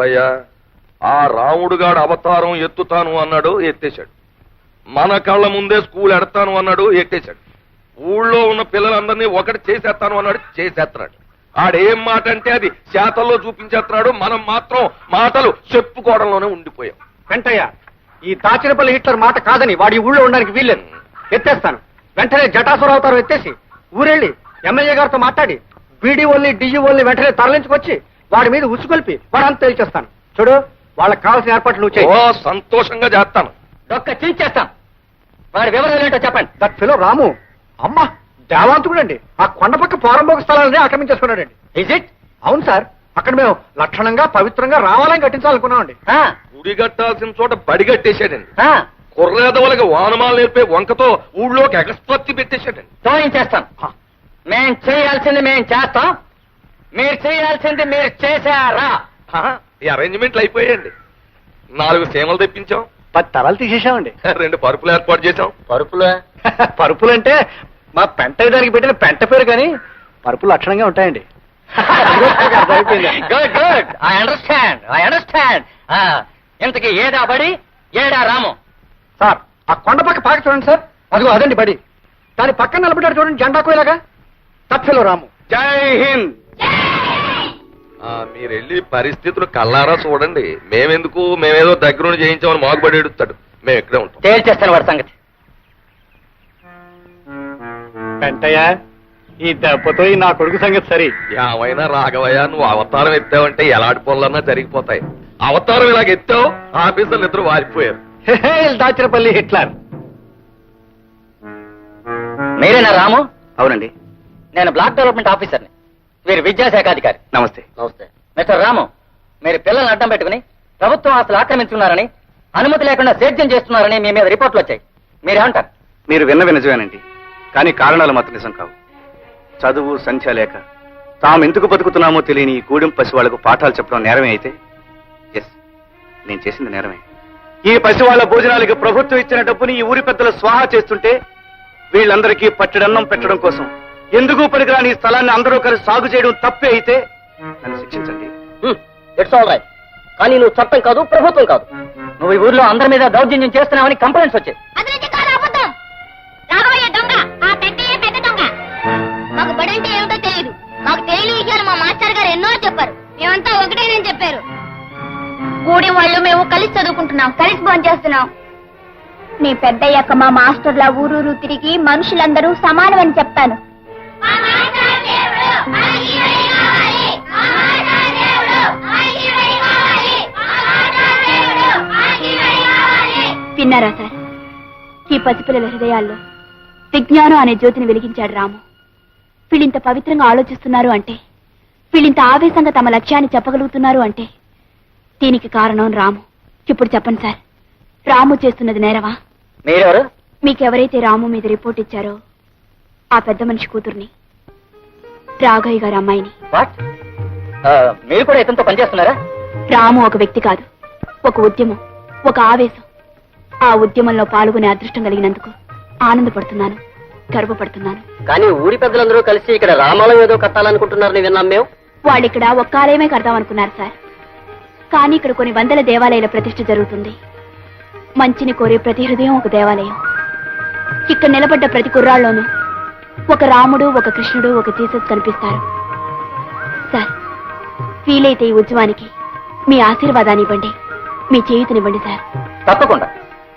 రాఘవయ్య ఆ రాముడుగాడు అవతారం ఎత్తుతాను అన్నాడు ఎత్తేశాడు. మన కళ్ళ ముందే స్కూల్ ఎడతాను అన్నాడు ఎట్టేశాడు ఊళ్ళో ఉన్న పిల్లలందరినీ ఒకటి చేసేస్తాను అన్నాడు చేసేస్తున్నాడు. ఆడేం మాట అంటే అది శాతల్లో చూపించేస్తున్నాడు. మనం మాత్రం మాటలు చెప్పుకోవడంలోనే ఉండిపోయాం. వెంటయ్య ఈ తాచినపల్లి హిట్లర్ మాట కాదని వాడి ఊళ్ళో ఉండడానికి వీల్లేదు. ఎత్తేస్తాను. వెంటనే జటాసుర అవతారం ఎత్తేసి ఊరెళ్ళి ఎమ్మెల్యే గారితో మాట్లాడి బీడీఓల్ని ఓల్ని వెంటనే తరలించుకొచ్చి వాడి మీద ఉసుకొల్పి వాడంతా తేల్చేస్తాను చూడు వాళ్ళకి కావాల్సిన ఏర్పాట్లు నువ్వు ఓ చేయి సంతోషంగా చేస్తాను. డొక్క చించేస్తాం వాడి వివరాలు ఏంటో చెప్పండి. That fellow Ramu. అమ్మా దేవాంతుడండి. ఆ కొండపక్క పోరంబోక స్థలాన్ని ఆక్రమించేసుకున్నాడండి. ఇజ్ ఇట్ అవును సార్. అక్కడ మేము లక్షణంగా పవిత్రంగా రావాలని కట్టించాలనుకున్నామండి గుడి కట్టాల్సిన చోట బడి కట్టేశాడండి. కుర్రేదవులకి వానమాలు నేర్పే వంకతో ఊళ్ళోకి ఎగస్పత్తి పెట్టేశాడండి. తోయించేస్తాం మేం చేయాల్సింది మేం చేస్తాం. మీరు చేయాల్సింది మీరు చేశారా? ఈ అరేంజ్మెంట్లు అయిపోయాయండి. నాలుగు సీమలు తెప్పించాం. పది తరాలు తీసేసామండి. రెండు పరుపులు ఏర్పాటు చేశాం. పరుపులు? పరుపులు అంటే మా పెంట దానికి పెట్టిన పెంట పేరు కానీ పరుపులు లక్షణంగా ఉంటాయండి. Good good I understand I understand ఇంతకి ఏడా బడి ఏడా రాము? సార్ ఆ కొండ పక్క పాక చూడండి సార్. అదిగో అదండి బడి. దాని పక్కన నిలబడ్డాడు చూడండి జెండా కోయలాగా. తప్పిలో రాము. జై హింద్. ఆ, మీరు వెళ్ళి పరిస్థితులు కల్లారా చూడండి. మేమెందుకు? మేమేదో దగ్గరుండి చేయించామని మాగుబడి ఎడుతాడు మేము ఇక్కడే ఉంటాం. తేల్చేస్తాను వాడి సంగతి. వెంటయ్య ఈ దెబ్బతో ఈ నా కొడుకు సంగతి సరి. ఏమైనా రాఘవయ్య నువ్వు అవతారం ఎత్తావంటే ఎలాంటి పనులన్నా జరిగిపోతాయి. అవతారం ఇలాగ ఎత్తావు ఆఫీసర్లు ఇద్దరు వారిపోయారు. దాచిరపల్లి హిట్లర్. మీరేనా రాము? అవునండి. నేను బ్లాక్ డెవలప్మెంట్ ఆఫీసర్ని. వీరు విద్యాశాఖ అధికారి నమస్తే. నమస్తే. మిస్టర్ రాము మీరు పిల్లల్ని అడ్డం పెట్టుకుని ప్రభుత్వం ఆస్తులు ఆక్రమించుకున్నారని అనుమతి లేకుండా సేద్యం చేస్తున్నారని మీ మీద రిపోర్ట్లు వచ్చాయి. మీరేమంటారు? మీరు విన్న వినజమేనండి. కానీ కారణాలు మాత్రం నిజం కావు. చదువు సంఖ్య లేక తాము ఎందుకు బతుకుతున్నామో తెలియని ఈ గూడెం పసి వాళ్ళకు పాఠాలు చెప్పడం నేరమే అయితే? ఎస్ నేను చేసింది నేరమే. ఈ పసి వాళ్ళ భోజనాలకి ప్రభుత్వం ఇచ్చిన డబ్బుని ఈ ఊరి పెద్దలు స్వాహా చేస్తుంటే వీళ్ళందరికీ పట్టడన్నం పెట్టడం కోసం ఎందుకు పనికిరాని ఈ స్థలాన్ని అందరూ కలిసి సాగు చేయడం తప్పే అయితే? నన్ను శిక్షించండి. ఇట్స్ ఆల్ రైట్ కానీ నువ్వు చట్టం కాదు ప్రభుత్వం కాదు. నువ్వు ఈ ఊర్లో అందరి మీద దౌర్జన్యం చేస్తున్నావని కంప్లైంట్స్ వచ్చాయి. మాకు బడంటే ఏమిటో తెలియదు మాకు తెలియని విషయాలు మా మాస్టర్ గారు ఎన్నో చెప్పారు. మేమంతా ఒకటేనని చెప్పారు. కూడి వాళ్ళు మేము కలిసి చదువుకుంటున్నాం కలిసి భోజనం చేస్తున్నాం. నీ పెద్దయ్యాక మా మాస్టర్ల ఊరూరు తిరిగి మనుషులందరూ సమానమని చెప్తాను విన్నారా సార్? ఈ పసిపిల్లల హృదయాల్లో విజ్ఞానం అనే జ్యోతిని వెలిగించాడు రాము. వీళ్ళింత పవిత్రంగా ఆలోచిస్తున్నారు అంటే వీళ్ళింత ఆవేశంగా తమ లక్ష్యాన్ని చెప్పగలుగుతున్నారు అంటే దీనికి కారణం రాము. ఇప్పుడు చెప్పండి సార్. రాము చేస్తున్నది నేరవా మీరెవరు? మీకెవరైతే రాము మీద రిపోర్ట్ ఇచ్చారో ఆ పెద్ద మనిషి కూతుర్ని రాఘయ్య గారి అమ్మాయిని. వాట్? మీరు కూడా ఇతనితో పనిచేస్తున్నారా? రాము ఒక వ్యక్తి కాదు ఒక ఉద్యమం ఒక ఆవేశం. ఆ ఉద్యమంలో పాల్గొనే అదృష్టం కలిగినందుకు ఆనందపడుతున్నాను గర్వపడుతున్నాను. కానీ ఊరి పెద్దలందరూ కలిసి ఇక్కడ రామాలయం ఏదో కట్టాలనుకుంటున్నారని విన్నాం మేము. వాళ్ళిక్కడ ఒక్క ఆలయమే కడదాం అనుకున్నారు సార్. కానీ ఇక్కడ కొన్ని వందల దేవాలయాల ప్రతిష్ఠ జరుగుతుంది. మంచిని కోరే ప్రతి హృదయం ఒక దేవాలయం. ఇక్కడ నిలబడ్డ ప్రతి కుర్రాళ్ళలోనూ ఒక రాముడు ఒక కృష్ణుడు ఒక జీసస్ కనిపిస్తారు. సార్ వీలైతే ఈ ఉద్యమానికి మీ ఆశీర్వాదాన్ని ఇవ్వండి. మీ చేయూతనివ్వండి సార్. తప్పకుండా.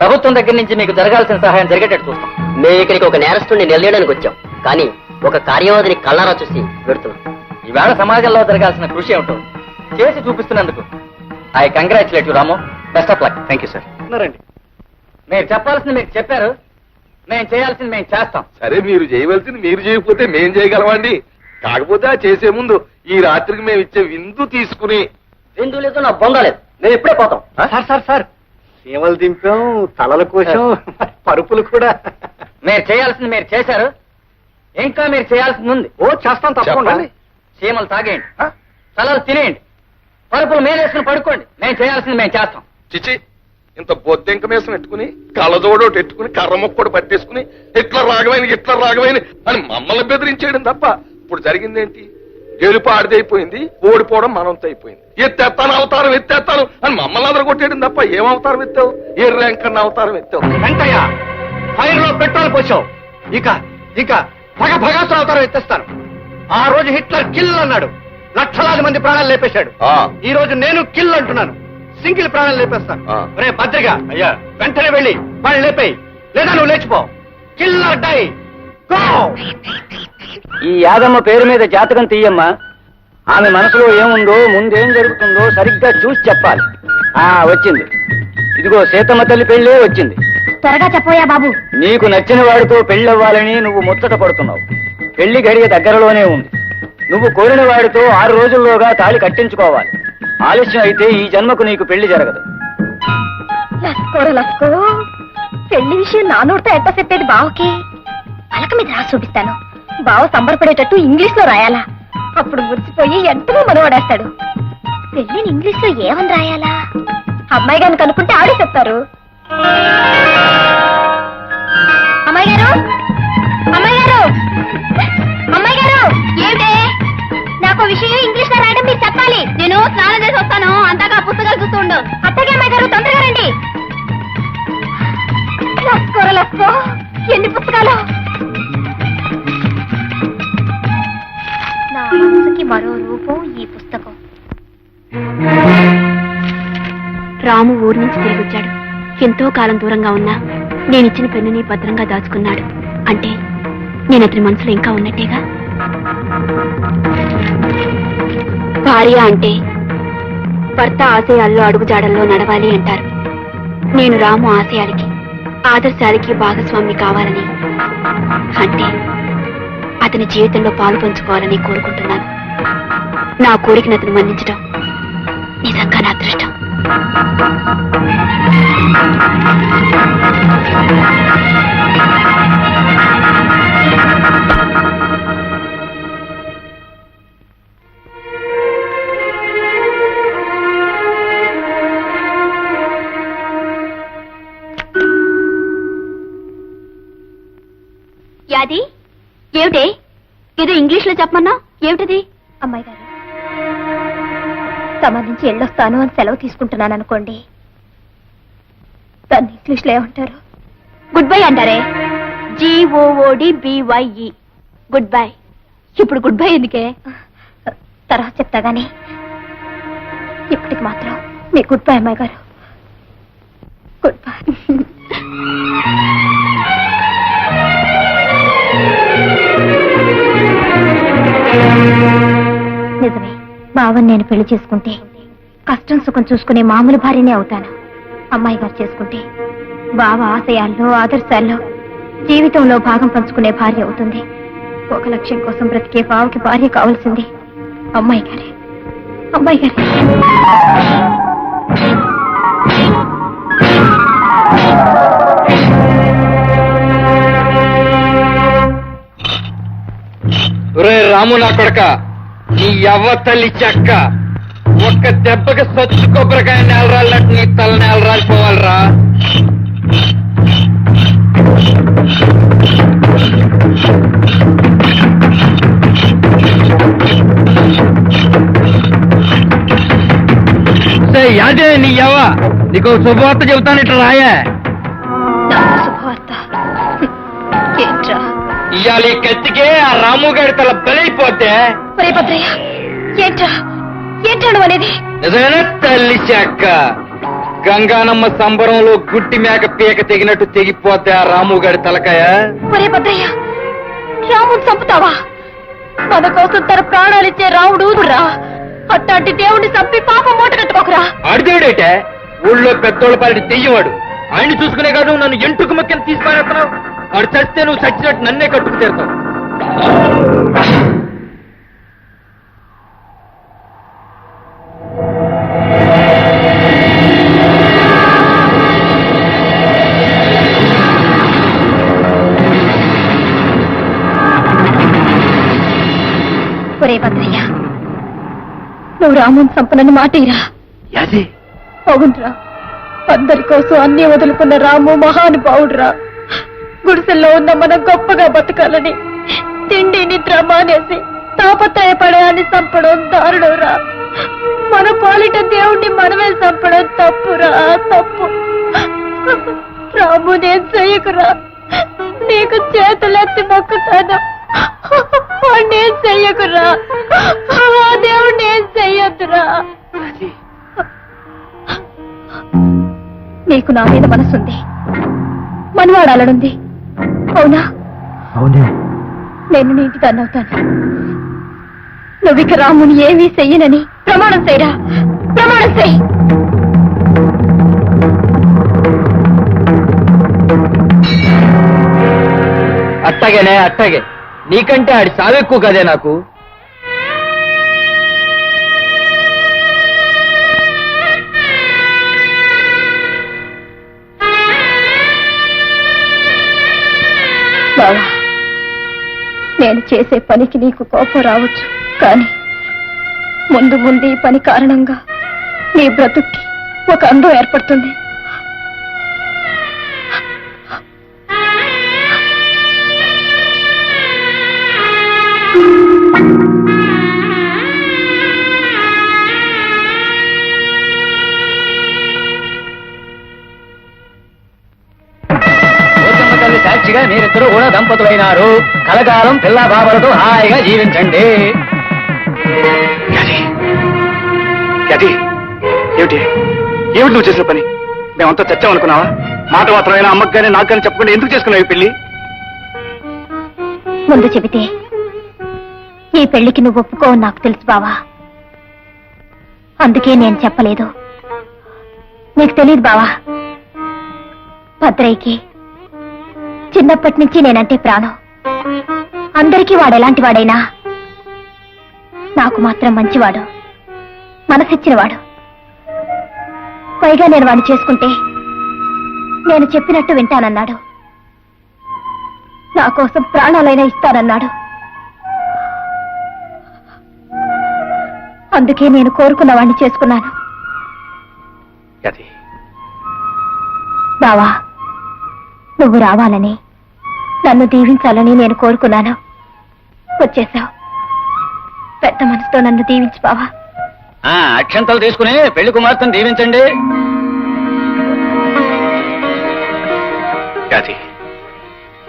ప్రభుత్వం దగ్గర నుంచి మీకు జరగాల్సిన సహాయం జరిగేటట్టు చూస్తాం. మేము ఇక్కడికి ఒక నేరస్తుడిని నిలయడానికి వచ్చాం. కానీ ఒక కార్యవాదిని కళ్ళారా చూసి పెడుతున్నాం ఈవేళ సమాజంలో జరగాల్సిన కృషి ఏమిటో చేసి చూపిస్తున్నందుకు I congratulate you Ramu. Best of luck. Thank you sir మీరు చెప్పాల్సింది మీరు చెప్పారు. మేము చేయాల్సింది మేము చేస్తాం. సరే మీరు చేయవలసింది మీరు చేయకపోతే మేం చేయగలమండి. కాకపోతే ఆ చేసే ముందు ఈ రాత్రికి మేము ఇచ్చే విందు తీసుకుని విందు లేదు నా బొంద లేదు. మేము ఇప్పుడే పోతాం. Sir sir sir. సీమలు దింపాం తలల కోసం పరుపులు కూడా. మీరు చేయాల్సింది మీరు చేశారు. ఇంకా మీరు చేయాల్సింది ఉంది. ఓ చేస్తాం తప్పకుండా. చెప్పండి. చీమలు తాగేయండి. తలలు తినేయండి. పరుపులు మేలేసుకుని పడుకోండి. మేము చేయాల్సింది మేము చేస్తాం. చిచి ఇంత బొద్దెంక మీసం పెట్టుకుని కళ్ళజోడు ఒకటి పెట్టుకుని కర్ర మొక్కడు పట్టేసుకుని ఇట్లా రాగమైన ఇట్లా రాగమైన అని మమ్మల్ని బెదిరించేయడం తప్ప ఇప్పుడు జరిగిందేంటి? గెలుపు ఆడిదైపోయింది ఓడిపోవడం మనంతో అయిపోయింది. ఎత్తేస్తాను అవతారం ఎత్తేస్తాను అని మమ్మల్ని అందరూ కొట్టేయడం తప్ప ఏం అవతారం ఎత్తావు? ఏ ర్యాంక్ అన్న అవతారం ఎత్తావు? వెంటయ్య ఫైర్లో పెట్రోల్ పోసావు. ఇక ఇక భగ భగాసులు అవుతారో ఎత్తేస్తాను. ఆ రోజు హిట్లర్ కిల్ అన్నాడు. లక్షలాది మంది ప్రాణాలు లేపేశాడు. ఆ, ఈ రోజు నేను కిల్ అంటున్నాను. సింగిల్ ప్రాణాలు లేపేస్తాను. రే భద్రగా. అయ్యా. వెంటనే వెళ్ళి వాళ్ళు లేపేయి. లేదా నువ్వు లేచిపో. Killer die. గో ఈ యాదమ్మ పేరు మీద జాతకం తీయమ్మా. ఆమె మనసులో ఏముందో ముందేం జరుగుతుందో సరిగ్గా చూసి చెప్పాలి. ఆ వచ్చింది. ఇదిగో సీతమ్మ తల్లి పెళ్ళే వచ్చింది. త్వరగా చెప్పోయా బాబు. నీకు నచ్చిన వాడితో పెళ్ళవ్వాలని నువ్వు ముచ్చట పడుతున్నావు. పెళ్ళి గడియ దగ్గరలోనే ఉంది. నువ్వు కోరిన వాడితో ఆరు రోజుల్లోగా తాళి కట్టించుకోవాలి. ఆలస్యం అయితే ఈ జన్మకు నీకు పెళ్ళి జరగదు. లస్కోరు లస్కో. పెళ్ళి విషయం నా నోటితో ఎంత చెప్పేది బావకి? పలక మీద రాసి చూపిస్తాను. బావ సంబరపడేటట్టు ఇంగ్లీష్లో రాయాలా? అప్పుడు మురిసిపోయి ఎంతగా మనవాడేస్తాడు. పెళ్ళిని ఇంగ్లీష్లో ఏమని రాయాలా? అమ్మాయి గారిని కనుక్కుంటే ఆడే చెప్తారు. అమ్మాయి గారు? అమ్మాయి గారు? అమ్మాయి గారు? ఏమిటే? నాకు విషయం ఇంగ్లీష్లో రాయడం మీరు చెప్పాలి. నేను స్నానం చేసి వస్తాను. అంతగా పుస్తకాలు చూస్తూ ఉండు. అత్తగా అమ్మాయి గారు తొందర రాము ఊరి నుంచి తిరిగి వచ్చాడు ఎంతో కాలం దూరంగా ఉన్నా నేనిచ్చిన పెన్నుని భద్రంగా దాచుకున్నాడు. అంటే నేను అతని మనసులో ఇంకా ఉన్నట్టేగా? భార్య అంటే భర్త ఆశయాల్లో అడుగుజాడల్లో నడవాలి అంటారు. నేను రాము ఆశయాలకి ఆదర్శాలకి భాగస్వామి కావాలని. అంటే అతని జీవితంలో పాలు పంచుకోవాలని కోరుకుంటున్నాను. నా కోరికను అతను మన్నించడం నిజంగా నా అదృష్టం. యాది? ఏమిటి? ఏదో ఇంగ్లీష్లో చెప్పమన్నా? ఏమిటది? అమ్మాయి గారు. సంబంధించి ఎళ్ళొస్తాను అని సెలవు తీసుకుంటున్నాను అనుకోండి. దాన్ని ఇంగ్లీష్లో ఏమంటారు? గుడ్ బై అంటారే. G O O D B Y E goodbye ఇప్పుడు గుడ్ బై ఎందుకే? తర్వాత చెప్తా గానీ. ఇప్పటికి మాత్రం మీ గుడ్ బై అమ్మాయి గారు. గుడ్ బై నిజమే. బావని నేను పెళ్ళి చేసుకుంటే కష్టం సుఖం చూసుకునే మామూలు భార్యనే అవుతాను. అమ్మాయి గారు చేసుకుంటే బావ ఆశయాల్లో ఆదర్శాల్లో జీవితంలో భాగం పంచుకునే భార్య అవుతుంది. ఒక లక్ష్యం కోసం బ్రతికే బావకి భార్య కావాల్సింది అమ్మాయి గారే. అమ్మాయి గారే. రాము నా కొడక. నీ ఎవ్వ తల్లి చెక్క. ఒక్క దెబ్బకి సొచ్చు కొబ్బరికాయ నేలరాలినట్టు నీ తల నేలరాలిపోవాలరా. యాదే నీ యవ నీకు శుభవార్త చెబుతాను ఇట్లా రాయే. ఇవాళ ఈ కత్తికే ఆ రాము గారి తల బలైపోతే ఒరే భద్రయ్య అనేది? నిజమేనా తల్లి చెక్క గంగానమ్మ సంబరంలో గుడ్డి మేక పీక తెగినట్టు తెగిపోతే ఆ రాము గారి తలకాయ? ఒరే భద్రయ్య రాముడు చంపుతావా? మన కోసం తన ప్రాణాలిచ్చే రాముడు రా అట్లాంటి దేవుడిని చంపి పాపం మూట కట్టుకోకురా. ఆడిదేవుడేటే ఊళ్ళో పెద్దోళ్ళ పాలిటి తెయ్యవాడు ఆయన్ని చూసుకునే కాదు నన్ను ఎంటుకు మక్కని తీసి పారేస్తున్నావు వాడు చస్తే నువ్వు చచ్చినట్టు నన్నే కట్టుకు తీరుతావు ఒరే భద్రయ్య నువ్వు రాముని చంపనని మాటేరా. అవునరా అందరి కోసం అన్ని వదులుకున్న రాము మహానుభావుడురా. గుడిసెల్లో ఉన్న మనం గొప్పగా బతకాలని తిండి నిద్ర మానేసి అని చంపడం దారుణంరా. మన పాలిట దేవుణ్ణి మనమే చంపడం తప్పురా తప్పు. రాము నేను చెయ్యకురా నీకు చేతులెత్తి మొక్కుతాను. నేను చెయ్యకురా ఆ దేవుడు నేను చెయ్యొద్దురా నీకు నా మీద మనసుంది. మనవాడాలనుంది. అవునా? అవునే. నేను నీ ఇంటి దాన్ని అవుతాను. నువ్విక రాముని ఏమీ చెయ్యనని ప్రమాణం చేయరా? ప్రమాణం చెయ్యి. అట్టగేనే అట్టగే. నీకంటే ఆడి సావెక్కువ కదే నాకు. నేను చేసే పనికి నీకు కోపం రావచ్చు. కానీ ముందు ముందు ఈ పని కారణంగా నీ బ్రతుక్కి ఒక అందం ఏర్పడుతుంది. దంపతులైనారు. కలకాలం పిల్ల బాబలతో హాయిగా జీవించండి. అది ఏమిటి? ఏమిటి నువ్వు చేసిన పని? మేమంతా చచ్చామనుకున్నావా మాట మాత్రమైనా అమ్మకి కానీ నాకు కానీ చెప్పకుండా ఎందుకు చేసుకున్నావు పెళ్ళి ముందు చెబితే ఈ పెళ్ళికి నువ్వు ఒప్పుకోవు నాకు తెలుసు బావా. అందుకే నేను చెప్పలేదు. నీకు తెలియదు బావా. భద్రయ్యకి చిన్నప్పటి నుంచి నేనంటే ప్రాణం. అందరికీ వాడు ఎలాంటి వాడైనా నాకు మాత్రం మంచివాడు మనసిచ్చినవాడు. పైగా నేను వాడిని చేసుకుంటే నేను చెప్పినట్టు వింటానన్నాడు. నా కోసం ప్రాణాలైనా ఇస్తానన్నాడు. అందుకే నేను కోరుకున్న వాడిని చేసుకున్నాను. బావా నువ్వు రావాలని నన్ను దీవించాలని నేను కోరుకున్నాను. వచ్చేసావు. పెద్ద మనసుతో నన్ను దీవించు బావా. అక్షంతలు తీసుకుని పెళ్ళి కుమార్తెను దీవించండి. అది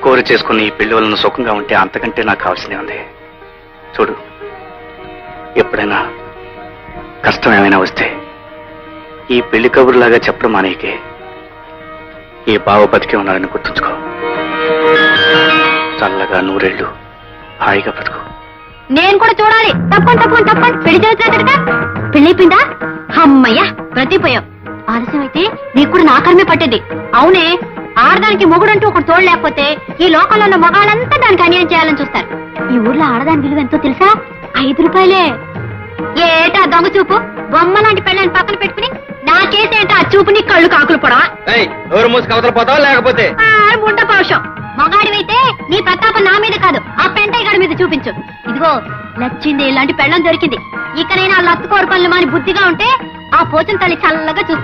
కోరి చేసుకుని ఈ పెళ్ళి వలన సుఖంగా ఉంటే అంతకంటే నాకు కావాల్సింది ఉంది. చూడు ఎప్పుడైనా కష్టం ఏమైనా వస్తే ఈ పెళ్ళి కబుర్లాగా చెప్పడం మానేకే ఈ బావ బతికే ఉన్నాడని గుర్తుంచుకో. చల్లగా నూరేళ్ళు హాయిగా బతుకు. నేను కూడా చూడాలి. తప్పని తప్పని తప్పని. పెళ్ళి చేసేటట్టుగా పెళ్ళైపోయిందా అమ్మయ్యా బ్రతిపోయావు ఆలస్యం అయితే నీకు కూడా నా కర్మే పట్టేది. అవునే ఆడదానికి మొగుడంటూ ఒకటి తోడు లేకపోతే ఈ లోకంలో ఉన్న మగాళ్ళంతా దానికి అన్యాయం చేయాలని చూస్తారు. ఈ ఊర్లో ఆడదాని విలువ ఎంతో తెలుసా? ఐదు రూపాయలే. ఏటా దొంగ చూపు? బొమ్మ లాంటి పెళ్ళని పక్కన పెట్టుకుని నాకేసేంటా ఆ చూపు నీ కళ్ళు కాకులు పొడవా? నోరు మూసి అవతల పోతావా లేకపోతే? ఆ, ముండ పౌషం. మగాడివైతే నీ ప్రతాపం నా మీద కాదు ఆ పెంటయ్య గారి మీద చూపించు. ఇదిగో నచ్చింది ఇలాంటి పెళ్ళం దొరికింది. ఇకనైనా ఆ లత్తుకోరు పనులు మాని బుద్ధిగా ఉంటే ఆ పోచం తల్లి చల్లగా చూస్తుంది.